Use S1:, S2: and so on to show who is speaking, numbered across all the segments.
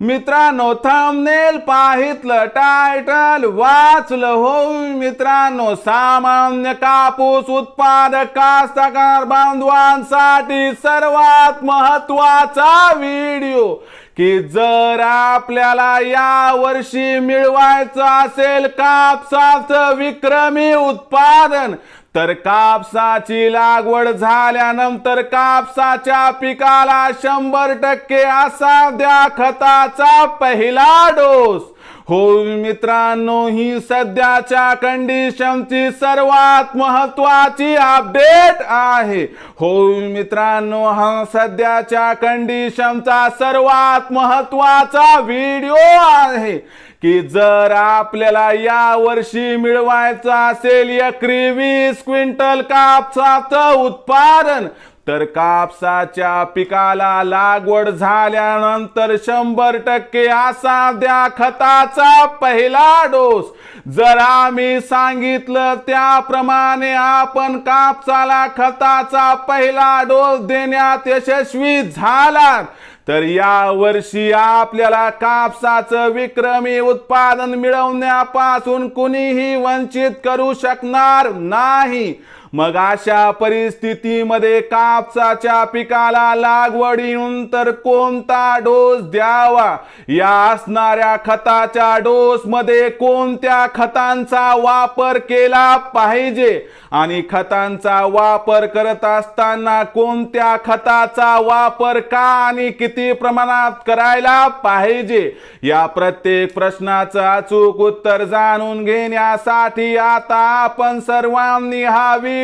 S1: मित्रांनो थांबनेल पाहितलं टायटल वाचलं हो मित्रांनो सामान्य कापूस उत्पादक कास्तकार बांधवांसाठी सर्वात महत्त्वाचा व्हिडिओ की जर आपल्याला या वर्षी मिळवायचं असेल कापसाचं विक्रमी उत्पादन तर कापसाची लागवड झाल्यानंतर कापसाच्या पिकाला शंभर टक्के असा द्या खताचा पहिला डोस. हो मित्रांनो ही सध्याच्या कंडिशनची सर्वात महत्वाची अपडेट आहे. हो मित्रांनो हा सध्याच्या कंडिशनचा सर्वात महत्त्वाचा व्हिडिओ आहे. की जर आपल्याला या वर्षी मिळवायचं असेल एकरी वीस क्विंटल कापसाचं उत्पादन तर कापसाच्या पिकाला लागवड झाल्यानंतर शंभर टक्के असा द्या खताचा पहिला डोस. जर आम्ही सांगितलं त्याप्रमाणे आपण कापसाला खताचा पहिला डोस देण्यात यशस्वी झाला तर या वर्षी आपल्याला कापसाचं विक्रमी उत्पादन मिळवण्यापासून कुणीही वंचित करू शकणार नाही. मग अशा परिस्थितीमध्ये कापसाच्या पिकाला लागवडीनंतर कोणता डोस द्यावा? या असणाऱ्या खताच्या डोस मध्ये कोणत्या खतांचा वापर केला पाहिजे? आणि खतांचा वापर करत असताना कोणत्या खताचा वापर का आणि किती प्रमाणात करायला पाहिजे? या प्रत्येक प्रश्नाचं अचूक उत्तर जाणून घेण्यासाठी आता आपण सर्वांनी हा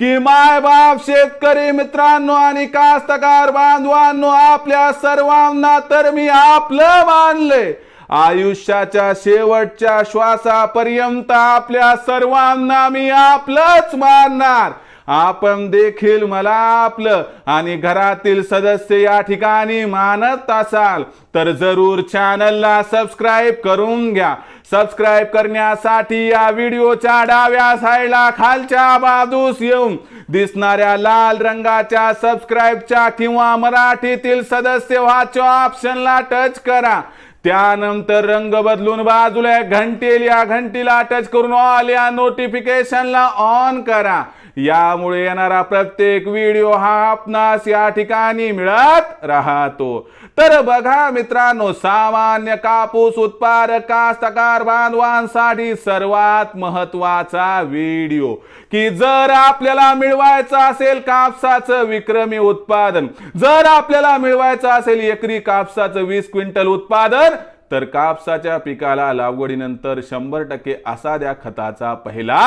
S1: की मायबाप शेतकरी मित्रांनो आणि कास्तकार बांधवांनो आपल्या सर्वांना तर मी आपलं मानले आयुष्याच्या शेवटच्या श्वासापर्यंत आपल्या सर्वांना मी आपलंच मानणार. आपण देखील मला आपलं आणि घरातील सदस्य या ठिकाणी मानत असाल तर जरूर चॅनलला सबस्क्राईब करून घ्या. सबस्क्राईब करण्यासाठी या व्हिडिओच्या डाव्या साईडला खालच्या बाजूस येऊन दिसणाऱ्या लाल रंगाच्या सबस्क्राईबच्या किंवा मराठीतील सदस्य व्हाच्या ऑप्शनला टच करा. त्यानंतर रंग बदलून बाजूला घंटेल या घंटीला टच करून ऑल या नोटिफिकेशनला ऑन करा. यामुळे येणारा प्रत्येक व्हिडिओ हा आपणास या ठिकाणी मिळत राहतो. तर बघा मित्रांनो सामान्य कापूस उत्पादक कास्तकार बांधवांसाठी सर्वात महत्त्वाचा व्हिडिओ. की जर आपल्याला मिळवायचं असेल कापसाचं विक्रमी उत्पादन जर आपल्याला मिळवायचं असेल एकरी कापसाचं वीस क्विंटल उत्पादन तर कापसाच्या पिकाला लागवडीनंतर शंभर टक्के असा द्या खताचा पहिला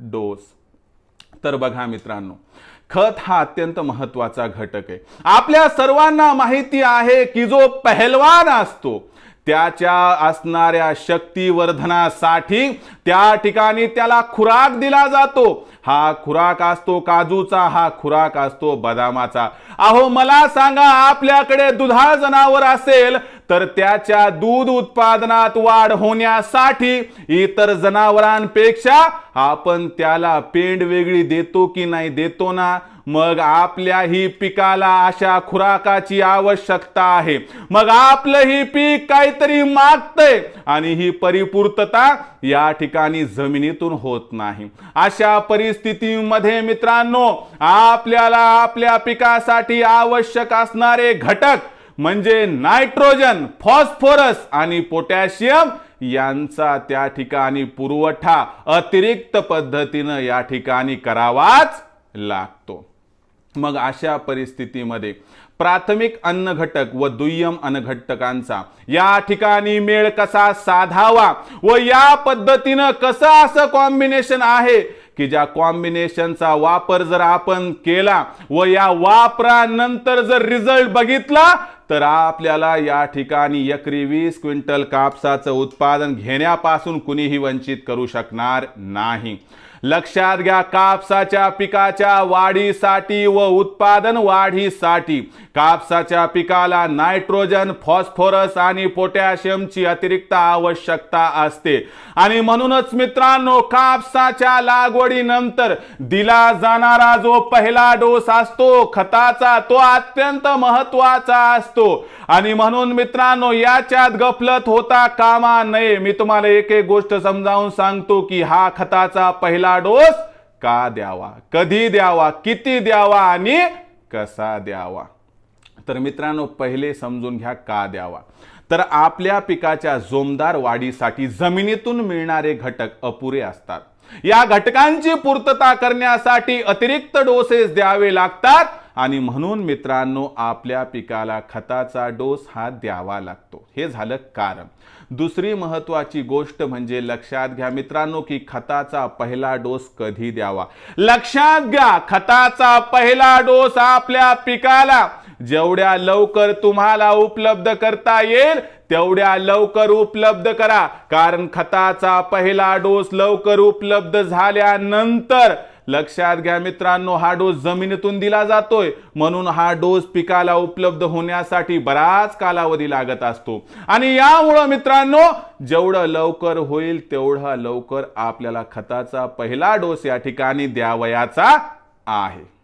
S1: डोस. तर बघा मित्रांनो खत हा अत्यंत महत्त्वाचा घटक आहे. आपल्या सर्वांना माहिती आहे की जो पहलवान असतो त्याच्या असणाऱ्या शक्तिवर्धनासाठी त्या ठिकाणी त्याला खुराक दिला जातो. हा खुराक असतो काजूचा हा खुराक असतो बदामाचा. अहो मला सांगा आपल्याकडे दुधाळ जनावर असेल तर त्याच्या दूध उत्पादनात वाढ होण्यासाठी इतर जनावरांपेक्षा आपण त्याला पेंड वेगळी देतो की नाही देतो ना? मग आपल्या ही पिकाला अशा खुराकाची आवश्यकता आहे. मग आपलं ही पीक काहीतरी मागतंय आणि ही परिपूर्तता या ठिकाणी जमिनीतून होत नाही. अशा परिस्थितीमध्ये मित्रांनो आपल्याला आपल्या पिकासाठी आवश्यक असणारे घटक म्हणजे नायट्रोजन फॉस्फोरस आणि पोटॅशियम यांचा त्या ठिकाणी पुरवठा अतिरिक्त पद्धतीनं या ठिकाणी करावाच लागतो. मग अशा परिस्थितीमध्ये प्राथमिक अन्न घटक व दुय्यम अन्न घटकांचा या ठिकाणी मेळ कसा साधावा व या पद्धतीनं कसं असं कॉम्बिनेशन आहे की ज्या कॉम्बिनेशनचा वापर जर आपण केला व या वापरानंतर जर रिझल्ट बघितला तर आपल्याला या ठिकाणी एकरी वीस क्विंटल कापसाचं उत्पादन घेण्यापासून कुणीही वंचित करू शकणार नाही. लक्षात घ्या कापसाच्या पिकाच्या वाढीसाठी व उत्पादन वाढीसाठी. कापसाच्या पिकाला नायट्रोजन फॉस्फोरस आणि पोटॅशियमची अतिरिक्त आवश्यकता असते. आणि म्हणूनच मित्रांनो कापसाच्या लागवडीनंतर दिला जाणारा जो पहिला डोस असतो खताचा तो अत्यंत महत्त्वाचा असतो. आणि म्हणून मित्रांनो याच्यात गफलत होता कामा नये. मी तुम्हाला एक एक गोष्ट समजावून सांगतो की हा खताचा पहिला डोस का द्यावा? कधी द्यावा? किती द्यावा? आणि कसा द्यावा? तर मित्रांनो पहिले समजून घ्या का द्यावा. तर आपल्या पिकाच्या जोमदार वाढीसाठी जमिनीतून मिळणारे घटक अपुरे असतात. या घटकांची पूर्तता करण्यासाठी अतिरिक्त डोसेस द्यावे लागतात. आणि म्हणून मित्रांनो आपल्या पिकाला खताचा डोस हा द्यावा लागतो. हे झालं कारण. दुसरी महत्वाची गोष्ट म्हणजे लक्षात घ्या मित्रांनो की खताचा पहिला डोस कधी द्यावा? लक्षात घ्या खताचा पहिला डोस आपल्या पिकाला जेवढ्या लवकर तुम्हाला उपलब्ध करता येईल तेवढ्या लवकर उपलब्ध करा. कारण खताचा पहिला डोस लवकर उपलब्ध झाल्यानंतर लक्षात घ्या मित्रांनो हा डोस जमिनीतून दिला जातोय. म्हणून हा डोस पिकाला उपलब्ध होण्यासाठी बराच कालावधी लागत असतो. आणि यामुळं मित्रांनो जेवढं लवकर होईल तेवढा लवकर आपल्याला खताचा पहिला डोस या ठिकाणी द्यावयाचा आहे.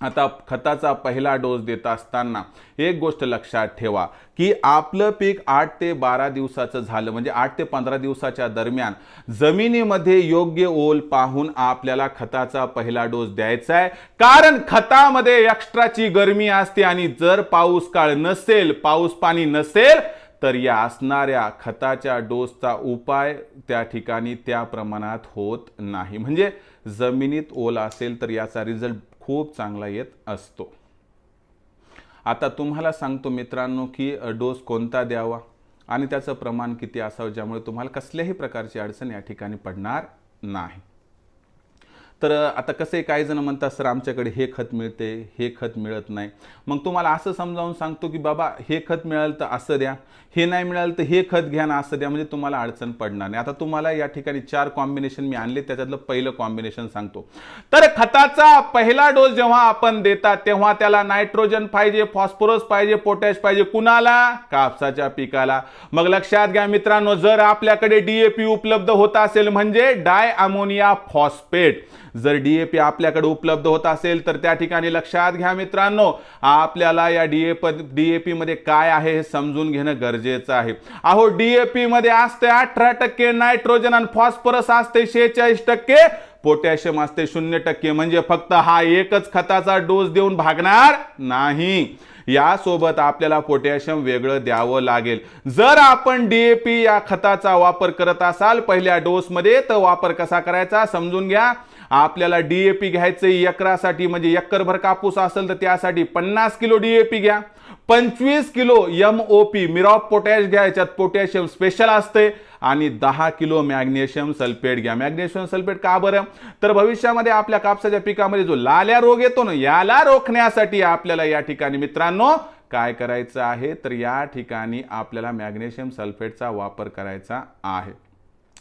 S1: आता खताचा पहिला डोस देत असताना एक गोष्ट लक्षात ठेवा की आपलं पीक आठ ते बारा दिवसाचं झालं म्हणजे आठ ते पंधरा दिवसाच्या दरम्यान जमिनीमध्ये योग्य ओल पाहून आपल्याला खताचा पहिला डोस द्यायचा आहे. कारण खतामध्ये एक्स्ट्राची गरमी असते आणि जर पाऊस काळ नसेल पाऊस पाणी नसेल तर या असणाऱ्या खताच्या डोसचा उपाय त्या ठिकाणी त्या प्रमाणात होत नाही. म्हणजे जमिनीत ओल असेल तर याचा रिझल्ट खूप चांगला येत असतो. आता तुम्हाला सांगतो मित्रांनो की डोस कोणता द्यावा आणि त्याचं प्रमाण किती असावं ज्यामुळे तुम्हाला कसल्याही प्रकारची अडचण या ठिकाणी पडणार नाही. तर आता कसे काही जण म्हणतात सर आमच्याकडे हे खत मिळते हे खत मिळत नाही. मग तुम्हाला असं समजावून सांगतो की बाबा हे खत मिळालं तर असं द्या हे नाही मिळालं तर हे खत घ्या ना असं द्या. म्हणजे तुम्हाला अडचण पडणार नाही. आता तुम्हाला या ठिकाणी चार कॉम्बिनेशन मी आणले त्याच्यातलं पहिलं कॉम्बिनेशन सांगतो. तर खताचा पहिला डोस जेव्हा आपण देतात तेव्हा त्याला नायट्रोजन पाहिजे फॉस्फोरस पाहिजे पोटॅश पाहिजे. कुणाला? कापसाच्या पिकाला. मग लक्षात घ्या मित्रांनो जर आपल्याकडे डीएपी उपलब्ध होत असेल म्हणजे डाय अमोनिया फॉस्फेट. जर डीएपी आपल्याकडे उपलब्ध होत असेल तर त्या ठिकाणी लक्षात घ्या मित्रांनो आपल्याला या डीएप डीएपी मध्ये काय आहे हे समजून घेणं गरजेचं आहे. अहो डीएपी मध्ये असते अठरा टक्के नायट्रोजन आणि फॉस्फरस असते शेहेचाळीस टक्के पोटॅशियम असते शून्य टक्के. म्हणजे फक्त हा एकच खताचा डोस देऊन भागणार नाही. यासोबत आपल्याला पोटॅशियम वेगळं द्यावं लागेल. जर आपण डीएपी या खताचा वापर करत असाल पहिल्या डोसमध्ये तर वापर कसा करायचा? समजून घ्या. आपल्याला डीएपी घ्यायचं एकरासाठी म्हणजे एकरभर कापूस असेल तर त्यासाठी पन्नास किलो डीएपी घ्या. पंचवीस किलो एम ओ पी मिरॉप पोटॅश घ्या याच्यात पोटॅशियम स्पेशल असते आणि दहा किलो मॅग्नेशियम सल्फेट घ्या. मॅग्नेशियम सल्फेट का बरं? तर भविष्यामध्ये आपल्या कापसाच्या पिकामध्ये जो लाल्या रोग येतो ना याला रोखण्यासाठी आपल्याला या ठिकाणी मित्रांनो काय करायचं आहे? तर या ठिकाणी आपल्याला मॅग्नेशियम सल्फेटचा वापर करायचा आहे.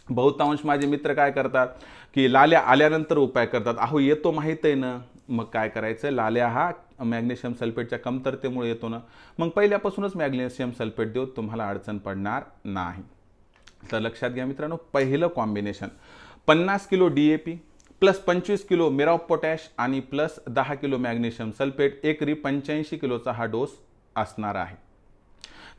S1: बहुतांश माझे मित्र काय करतात की लाल्या आल्यानंतर उपाय करतात. अहो येतो माहीत आहे ना. मग काय करायचं? लाल्या हा मॅग्नेशियम सल्फेटच्या कमतरतेमुळे येतो ना. मग पहिल्यापासूनच मॅग्नेशियम सल्फेट देऊ तुम्हाला अडचण पडणार नाही. तर लक्षात घ्या मित्रांनो पहिलं कॉम्बिनेशन पन्नास kilo D A P plus पंचवीस किलो मिराव पोटॅश आणि प्लस दहा किलो मॅग्नेशियम सल्फेट. एकरी पंच्याऐंशी किलोचा हा डोस असणार आहे.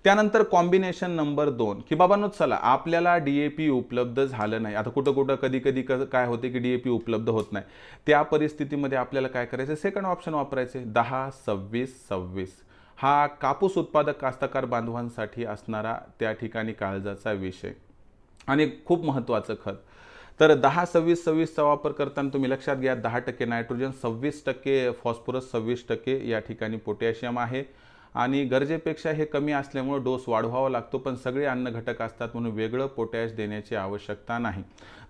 S1: त्यानंतर कॉम्बिनेशन नंबर दोन. की बाबांनो चला आपल्याला डी ए पी उपलब्ध झालं नाही. आता कुठं कुठं कधी कधी क काय होते की डी ए पी उपलब्ध होत नाही. त्या परिस्थितीमध्ये आपल्याला काय करायचं? सेकंड ऑप्शन वापरायचे. दहा सव्वीस सव्वीस. हा कापूस उत्पादक कास्तकार बांधवांसाठी असणारा त्या ठिकाणी काळजाचा विषय. आणि खूप महत्त्वाचं खत. तर दहा सव्वीस सव्वीसचा वापर करताना तुम्ही लक्षात घ्या दहा टक्के नायट्रोजन सव्वीस टक्के फॉस्फरस सव्वीस टक्के या ठिकाणी पोटॅशियम आहे. आणि गरजेपेक्षा हे कमी असल्यामुळे डोस वाढवावा लागतो पण सगळे अन्न घटक असतात म्हणून वेगळं पोटॅश देण्याची आवश्यकता नाही.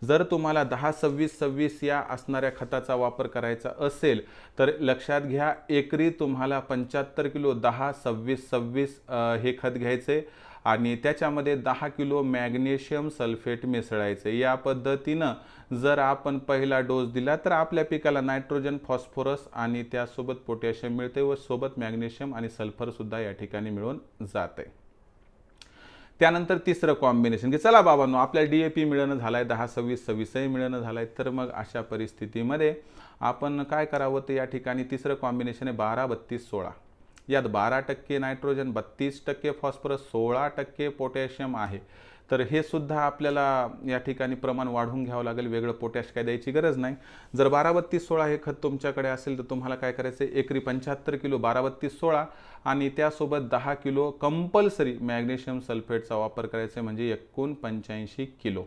S1: जर तुम्हाला दहा सव्वीस सव्वीस या असणाऱ्या खताचा वापर करायचा असेल तर लक्षात घ्या एकरी तुम्हाला पंच्याहत्तर किलो दहा सव्वीस सव्वीस हे खत घ्यायचे. आणि त्याच्यामध्ये दहा किलो मॅग्नेशियम सल्फेट मिसळायचं. या पद्धतीनं जर आपण पहिला डोस दिला तर आपल्या पिकाला नायट्रोजन फॉस्फरस आणि त्यासोबत पोटॅशियम मिळते व सोबत मॅग्नेशियम आणि सल्फरसुद्धा या ठिकाणी मिळून जाते. त्यानंतर तिसरं कॉम्बिनेशन की चला बाबांनो आपल्याला डी ए पी मिळणं झालं आहे दहा सव्वीस सव्वीसही मिळणं झालं आहे तर मग अशा परिस्थितीमध्ये आपण काय करावं? तर या ठिकाणी तिसरं कॉम्बिनेशन आहे बारा बत्तीस सोळा. यात बारा टक्के नायट्रोजन बत्तीस टक्के फॉस्फरस सोळा टक्के पोटॅशियम आहे. तर हे सुद्धा आपल्याला या ठिकाणी प्रमाण वाढवून घ्यावं लागेल. वेगळं पोटॅश काय द्यायची गरज नाही. जर बारा बत्तीस सोळा हे खत तुमच्याकडे असेल तर तुम्हाला काय करायचं आहे एकरी पंच्याहत्तर किलो बारा बत्तीस सोळा आणि त्यासोबत दहा किलो कंपल्सरी मॅग्नेशियम सल्फेटचा वापर करायचा म्हणजे एकूण पंच्याऐंशी किलो.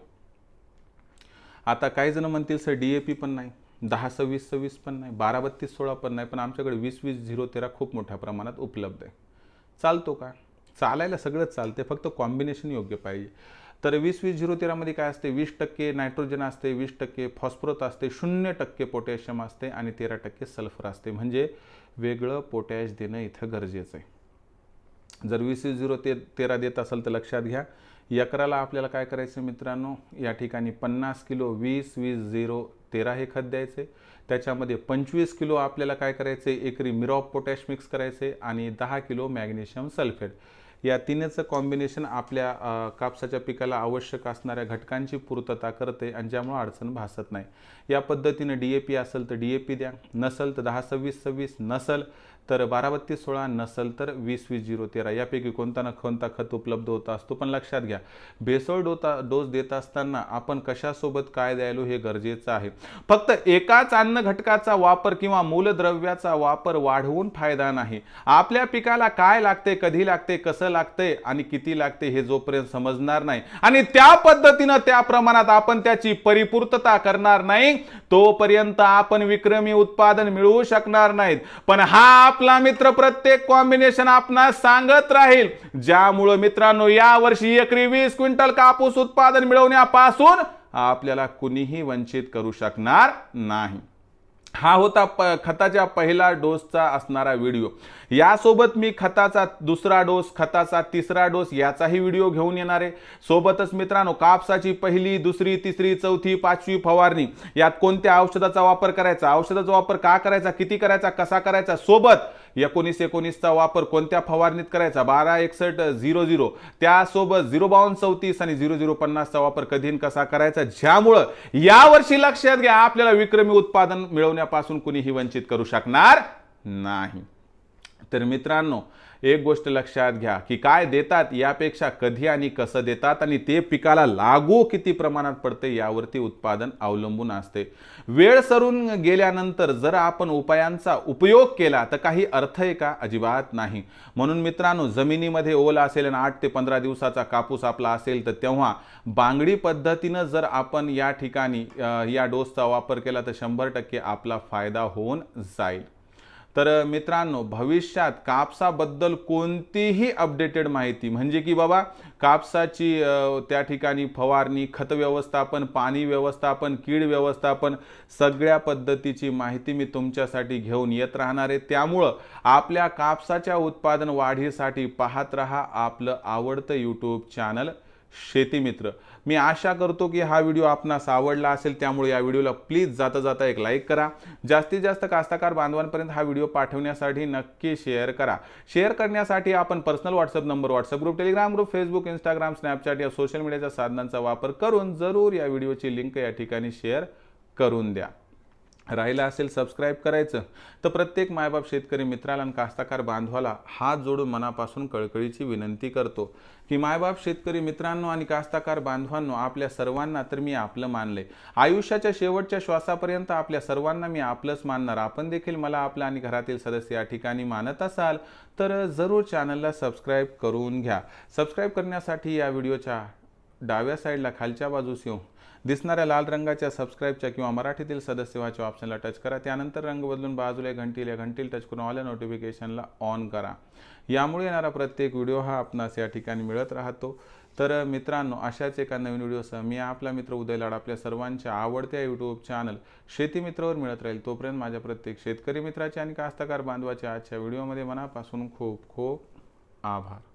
S1: आता काही जण म्हणतील सर डी ए पी पण नाही. दहा सव्वीस सव्वीस पण नाही बारा बत्तीस सोळा पण नाही पण आमच्याकडे वीस वीस झिरो तेरा खूप मोठ्या प्रमाणात उपलब्ध आहे. चालतो का? चालायला सगळंच चालते फक्त कॉम्बिनेशन योग्य पाहिजे. तर वीस वीस झिरो तेरामध्ये काय असते वीस टक्के नायट्रोजन असते वीस टक्के फॉस्फरस असते शून्य टक्के पोटॅशियम असते आणि तेरा टक्के सल्फर असते. म्हणजे वेगळं पोटॅश देणं इथं गरजेचं आहे. जर वीस वीस झिरो ते तेरा देत असेल तर लक्षात घ्या. एकराला आपल्याला काय करायचं मित्रांनो? या ठिकाणी पन्नास किलो वीस वीस झिरो तेरा हे खत द्यायचे. त्याच्यामध्ये पंचवीस किलो आपल्याला काय करायचे? एकरी मिरॉप पोटॅश मिक्स करायचे आणि दहा किलो मॅग्नेशियम सल्फेट. या तिन्हीचं कॉम्बिनेशन आपल्या कापसाच्या पिकाला आवश्यक असणाऱ्या घटकांची पूर्तता करते आणि ज्यामुळे अडचण भासत नाही. या पद्धतीनं डी ए पी असेल तर डी ए पी द्या. नसल तर दहा सव्वीस सव्वीस. नसल तर बारा बत्तीस सोळा नसल तर वीस वीस झिरो तेरा. यापैकी कोणता ना कोणता खत उपलब्ध होता असतो पण लक्षात घ्या. भेसळ डोता डोस देत असताना आपण कशासोबत काय द्यायलो हे गरजेचं आहे. फक्त एकाच अन्न घटकाचा वापर किंवा मूलद्रव्याचा वापर वाढवून फायदा नाही. आपल्या पिकाला काय लागते कधी लागते कसं लागते आणि किती लागते हे जोपर्यंत समजणार नाही. आणि त्या पद्धतीनं त्या प्रमाणात आपण त्याची परिपूर्तता करणार नाही तोपर्यंत आपण विक्रमी उत्पादन मिळवू शकणार नाहीत. पण हा आपला मित्र प्रत्येक कॉम्बिनेशन आपणास सांगत राहील. ज्यामुळं मित्रांनो या वर्षी एकरी वीस क्विंटल कापूस उत्पादन मिळवण्यापासून आपल्याला कुणीही वंचित करू शकणार नाही. हा होता प खताच्या पहिला डोसचा असणारा व्हिडिओ. यासोबत मी खताचा दुसरा डोस खताचा तिसरा डोस याचाही व्हिडिओ घेऊन येणार आहे. सोबतच मित्रांनो कापसाची पहिली दुसरी तिसरी चौथी पाचवी फवारणी यात कोणत्या औषधाचा वापर करायचा? औषधाचा वापर का करायचा? किती करायचा? कसा करायचा? सोबत एकोणीस एकोणीसचा वापर कोणत्या फवारणीत करायचा? बारा एकसष्ट झिरो झिरो. त्यासोबत झिरो बावन्न चौतीस आणि झिरो झिरो पन्नासचा वापर कधी कसा करायचा? ज्यामुळं यावर्षी लक्षात घ्या आपल्याला विक्रमी उत्पादन मिळवण्यापासून कुणीही वंचित करू शकणार नाही. तर मित्रांनो एक गोष्ट लक्षात घ्या की काय देतात यापेक्षा कधी आणि कसं देतात आणि ते पिकाला लागू किती प्रमाणात पडते यावरती उत्पादन अवलंबून असते. वेळ सरून गेल्यानंतर जर आपण उपायांचा उपयोग केला तर काही अर्थ आहे का? अजिबात नाही. म्हणून मित्रांनो जमिनीमध्ये ओला असेल आणि आठ ते पंधरा दिवसाचा कापूस आपला असेल तर तेव्हा बांगडी पद्धतीनं जर आपण या ठिकाणी या डोसचा वापर केला तर शंभर टक्के आपला फायदा होऊन जाईल. तर मित्रांनो भविष्यात कापसाबद्दल कोणतीही अपडेटेड माहिती म्हणजे की बाबा कापसाची त्या ठिकाणी फवारणी खत व्यवस्थापन पाणी व्यवस्थापन कीड व्यवस्थापन सगळ्या पद्धतीची माहिती मी तुमच्यासाठी घेऊन येत राहणार आहे. त्यामुळं आपल्या कापसाच्या उत्पादन वाढीसाठी पाहत राहा आपलं आवडतं यूट्यूब चॅनल शेतीमित्र मी आशा करतो की हा व्हिडिओ आपणास आवडला असेल त्यामुळे या व्हिडिओला प्लीज जाता जाता एक लाईक करा. जास्तीत जास्त कास्तकार बांधवांपर्यंत हा व्हिडिओ पाठवण्यासाठी नक्की शेअर करा. शेअर करण्यासाठी आपण personal WhatsApp number WhatsApp group Telegram group Facebook Instagram Snapchat या सोशल मीडियाच्या साधनांचा वापर करून जरूर या व्हिडिओची लिंक या ठिकाणी शेअर करून द्या. राहिला असेल सबस्क्राईब करायचं तर प्रत्येक मायबाप शेतकरी मित्राला आणि कास्ताकार बांधवाला हात जोडून मनापासून कळकळीची विनंती करतो की मायबाप शेतकरी मित्रांनो आणि कास्ताकार बांधवांनो आपल्या सर्वांना तर मी आपलं मानले आयुष्याच्या शेवटच्या श्वासापर्यंत आपल्या सर्वांना मी आपलंच मानणार. आपण देखील मला आपलं आणि घरातील सदस्य या ठिकाणी मानत असाल तर जरूर चॅनलला सबस्क्राईब करून घ्या. सबस्क्राईब करण्यासाठी या व्हिडिओच्या डाव्या साईडला खालच्या बाजूस येऊन दिसणाऱ्या लाल रंगाच्या सबस्क्राईबच्या किंवा मराठीतील सदस्य व्हायच्या ऑप्शनला टच करा. त्यानंतर रंग बदलून बाजूला घंटील या घंटील टच करून ऑल नोटिफिकेशनला ऑन करा. यामुळे येणारा प्रत्येक व्हिडिओ हा आपणास या ठिकाणी मिळत राहतो. तर मित्रांनो अशाच एका नवीन व्हिडिओसह मी आपला मित्र उदय लाड आपल्या सर्वांच्या आवडत्या यूट्यूब चॅनल शेती मित्रावर मिळत राहील. तोपर्यंत माझ्या प्रत्येक शेतकरी मित्राचे आणि कास्तकार बांधवाच्या आजच्या व्हिडिओमध्ये मनापासून खूप खूप आभार.